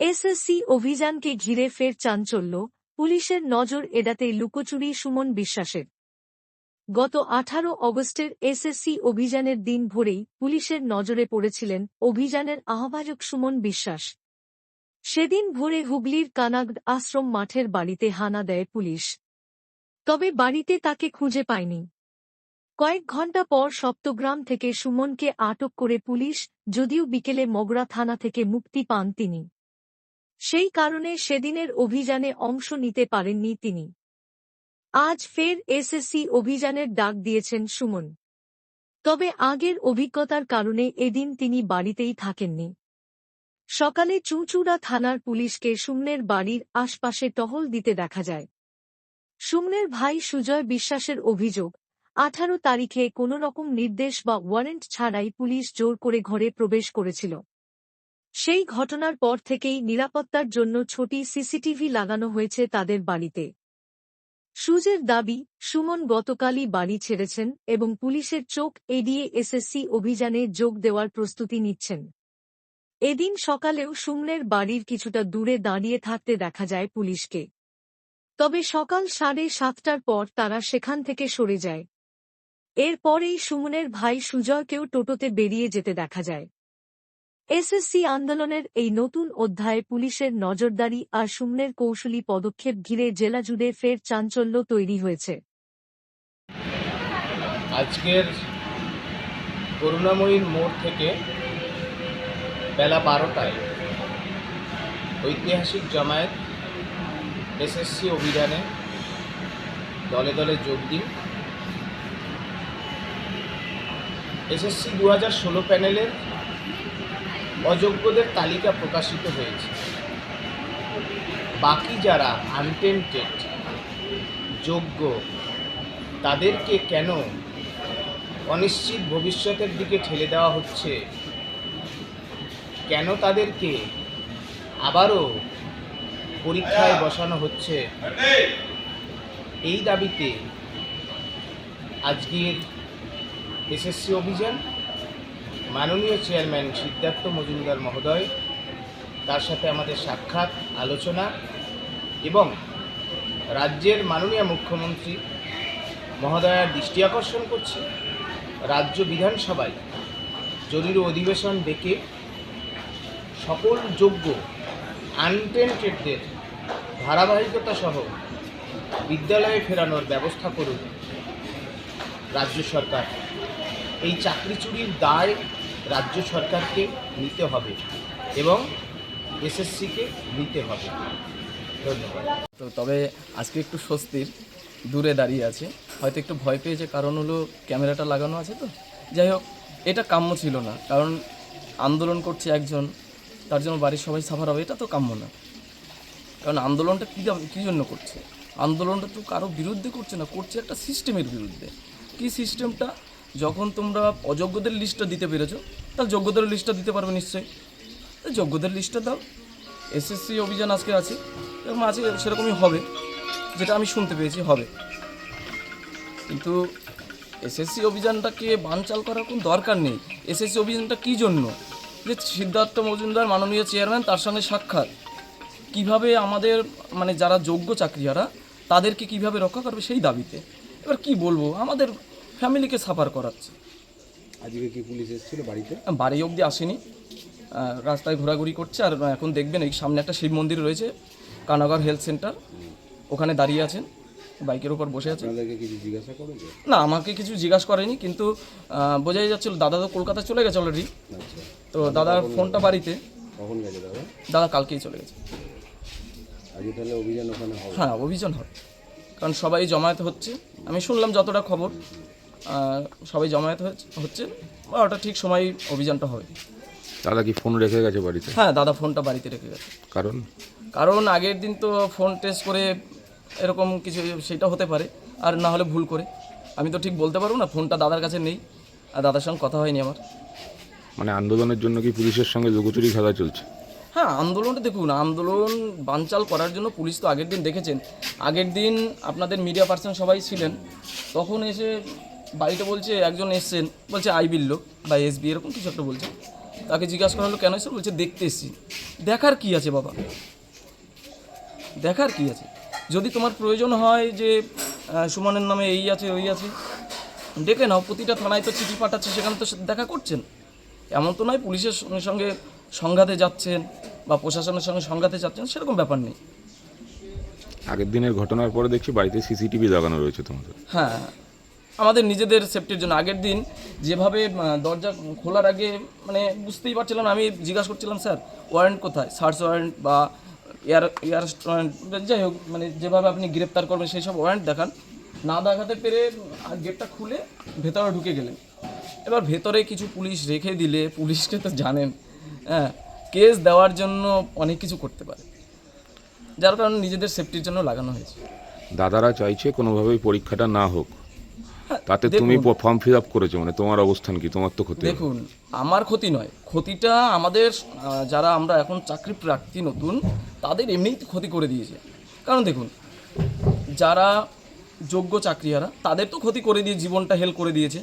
SSC অভিযানকে ঘিরে ফের চাঞ্চল্য, পুলিশের নজর এড়াতে লুকোচুরি সুমন বিশ্বাসের। গত আঠারো অগস্টের এসএসসি অভিযানের দিন ভোরেই পুলিশের নজরে পড়েছিলেন অভিযানের আহ্বায়ক সুমন বিশ্বাস। সেদিন ভোরে হুগলির কানাগদ আশ্রম মাঠের বাড়িতে হানা দেয় পুলিশ। তবে বাড়িতে তাকে খুঁজে পায়নি। কয়েক ঘণ্টা পর সপ্তগ্রাম থেকে সুমনকে আটক করে পুলিশ, যদিও বিকেলে মগরা থানা থেকে মুক্তি পান তিনি। সেই কারণে সেদিনের অভিযানে অংশ নিতে পারেননি তিনি। আজ ফের এসএসসি অভিযানের ডাক দিয়েছেন সুমন। তবে আগের অভিজ্ঞতার কারণে এদিন তিনি বাড়িতেই থাকেননি। সকালে চুঁচুড়া থানার পুলিশকে সুমনের বাড়ির আশপাশে টহল দিতে দেখা যায়। সুমনের ভাই সুজয় বিশ্বাসের অভিযোগ, আঠারো তারিখে কোনো রকম নির্দেশ বা ওয়ারেন্ট ছাড়াই পুলিশ জোর করে ঘরে প্রবেশ করেছিল। সেই ঘটনার পর থেকেই নিরাপত্তার জন্য ছোটি সিসিটিভি লাগানো হয়েছে তাদের বাড়িতে। সুজের দাবি, সুমন গতকালই বাড়ি ছেড়েছেন এবং পুলিশের চোখ এড়িয়ে এসএসসি অভিযানে যোগ দেওয়ার প্রস্তুতি নিচ্ছেন। এদিন সকালেও সুমনের বাড়ির কিছুটা দূরে দাঁড়িয়ে থাকতে দেখা যায় পুলিশকে। তবে সকাল সাড়ে সাতটার পর তারা সেখান থেকে সরে যায়। এরপরেই সুমনের ভাই সুজয়কেও টোটোতে বেরিয়ে যেতে দেখা যায়। এসএসসি আন্দোলনের এই নতুন অধ্যায়ে পুলিশের নজরদারি আর শূন্যের কৌশলী পদক্ষেপ ঘিরে জেলা জুড়ে ফের চাঞ্চল্য তৈরি হয়েছে। আজকের করুণাময়ীর মোড় থেকে বেলা বারোটায় ঐতিহাসিক জামায়াত এসএসসি অভিযানে দলে দলে যোগ দিন। এসএসসি দু ষোলো প্যানেলের অযোগ্যদের তালিকা প্রকাশিত হয়েছে। বাকি যারা আনটেন্টেড যোগ্য, তাদেরকে কেন অনিশ্চিত ভবিষ্যতের দিকে ঠেলে দেওয়া হচ্ছে? কেন তাদেরকে আবারও পরীক্ষায় বসানো হচ্ছে? এই দাবিতে আজকের এসএসসি অভিযান মাননীয় চেয়ারম্যান সিদ্ধার্থ মজুমদার মহোদয়, তার সাথে আমাদের সাক্ষাৎ, আলোচনা এবং রাজ্যের মাননীয় মুখ্যমন্ত্রী মহোদয়ার দৃষ্টি আকর্ষণ করছে। রাজ্য বিধানসভায় জরুরি অধিবেশন ডেকে সকল যোগ্য আনটেন্টেডদের ধারাবাহিকতা সহ বিদ্যালয়ে ফেরানোর ব্যবস্থা করুন। রাজ্য সরকার এই চাকরি চুরির দায় রাজ্য সরকারকে নিতে হবে এবং এসএসসিকে নিতে হবে। ধন্যবাদ। তো তবে আজকে একটু স্বস্তির, দূরে দাঁড়িয়ে আছে। হয়তো একটু ভয় পেয়েছে কারণ হলো ক্যামেরাটা লাগানো আছে তো। যাই হোক, এটা কাম্য ছিল না, কারণ আন্দোলন করছে একজন, তার জন্য বাড়ির সবাই সাফার হবে, এটা তো কাম্য না। কারণ আন্দোলনটা কী কী জন্য করছে? আন্দোলনটা তো কারও বিরুদ্ধে করছে না, করছে একটা সিস্টেমের বিরুদ্ধে। কী সিস্টেমটা যখন তোমরা অযোগ্যদের লিস্টটা দিতে পেরেছ, তাহলে যোগ্যদের লিস্টটা দিতে পারবে নিশ্চয়ই। যোগ্যদের লিস্টটা দাও। এসএসসি অভিযান আজকে আছে, এরকম আছে, সেরকমই হবে, যেটা আমি শুনতে পেয়েছি, হবে। কিন্তু এসএসসি অভিযানটাকে বানচাল করার কোনো দরকার নেই। এসএসসি অভিযানটা কী জন্য? যে সিদ্ধার্থ মজুমদার মাননীয় চেয়ারম্যান তার সঙ্গে সাক্ষাৎ। কীভাবে আমাদের মানে যারা যোগ্য চাকরিয়ারা তাদেরকে কীভাবে রক্ষা করবে সেই দাবিতে? এবার কি বলব? আমাদের ফ্যামিলিকে সাফার করাচ্ছে। আজকে কি পুলিশ এসেছিল বাড়িতে? বাড়ি অবধি আসেনি। রাস্তায় ঘোরাঘুরি করছে আর এখন দেখবেন এই সামনে একটা শিব মন্দির রয়েছে কানাগর হেলথ সেন্টার। ওখানে দাঁড়িয়ে আছেন বাইকের উপর বসে করেছে না আমাকে কিছু জিজ্ঞাসা করেনি কিন্তু বোঝাই যাচ্ছিল দাদা তো কলকাতা চলে গেছে অলরেডি আচ্ছা। তো দাদার ফোনটা বাড়িতে। দাদা? কালকেই চলে গেছে। হ্যাঁ অভিযান হবে। কারণ সবাই জমায়েত হচ্ছে। আমি শুনলাম যতটা খবর। সবাই জমায়েত হচ্ছে- বা ওটা ঠিক সময় অভিযানটা হবে। দাদা কি ফোন রেখে গেছে বাড়িতে? হ্যাঁ দাদা ফোনটা বাড়িতে রেখে গেছে। কারণ? কারণ আগের দিন তো ফোন টেস্ট করে এরকম কিছু সেটা হতে পারে আর না হলে ভুল করে। আমি তো ঠিক বলতে পারব না ফোনটা দাদার কাছে নেই আর দাদার সঙ্গে কথা হয়নি আমার। মানে আন্দোলনের জন্য কি পুলিশের সঙ্গে লুকোচুরি খেলা চলছে? হ্যাঁ আন্দোলনটা দেখুন আন্দোলন বানচাল করার জন্য পুলিশ তো আগের দিন দেখেছেন। আগের দিন আপনাদের মিডিয়া পার্সন সবাই ছিলেন তখন এসে বাড়িতে বলছে একজন এসছেন বলছে আই বিল লোক বা এসবি এরকম কিছু একটা বলছে। তাকে জিজ্ঞাসা করা হলো কেন এসে বলছে দেখতে এসেছি। দেখার কি আছে বাবা? দেখার কি আছে? যদি তোমার প্রয়োজন হয় যে সুমনের নামে এই আছে ওই আছে ডেকে নাও। প্রতিটা থানায় তো চিঠি পাঠাচ্ছে সেখানে তো দেখা করছেন। এমন তো নয় পুলিশের সঙ্গে সঙ্গে সংঘাতে যাচ্ছেন বা প্রশাসনের সঙ্গে সংঘাতে যাচ্ছেন সেরকম ব্যাপার নেই। আগের দিনের ঘটনার পরে দেখছি বাড়িতে সিসিটিভি লাগানো রয়েছে তোমাদের। হ্যাঁ। আমাদের নিজেদের সেফটির জন্য। আগের দিন যেভাবে দরজা খোলার আগে মানে বুঝতেই পারছিলাম আমি জিজ্ঞাসা করছিলাম, স্যার ওয়ারেন্ট কোথায়? সার্চ ওয়ারেন্ট বা এয়ার এয়ার যাই হোক মানে যেভাবে আপনি গ্রেপ্তার করবেন, সেই সব ওয়ারেন্ট দেখান। না দেখাতে পেরে গেটটা খুলে ভেতরে ঢুকে গেলেন। এবার ভেতরে কিছু পুলিশ রেখে দিলে, পুলিশকে তো জানেন হ্যাঁ কেস দেওয়ার জন্য অনেক কিছু করতে পারে। যার কারণে নিজেদের সেফটির জন্য লাগানো হয়েছে। দাদারা চাইছে কোনোভাবেই পরীক্ষাটা না হোক। তাতে তুমি ফর্ম ফিল আপ করেছ মানে তোমার অবস্থান কি? তোমার তো ক্ষতি দেখুন আমার ক্ষতি নয়। ক্ষতিটা আমাদের যারা আমরা এখন চাকরি প্রার্থী নতুন তাদের এমনিই ক্ষতি করে দিয়েছে। কারণ দেখুন যারা যোগ্য চাকরিয়ারা তাদের তো ক্ষতি করে দিয়ে জীবনটা হেল করে দিয়েছে।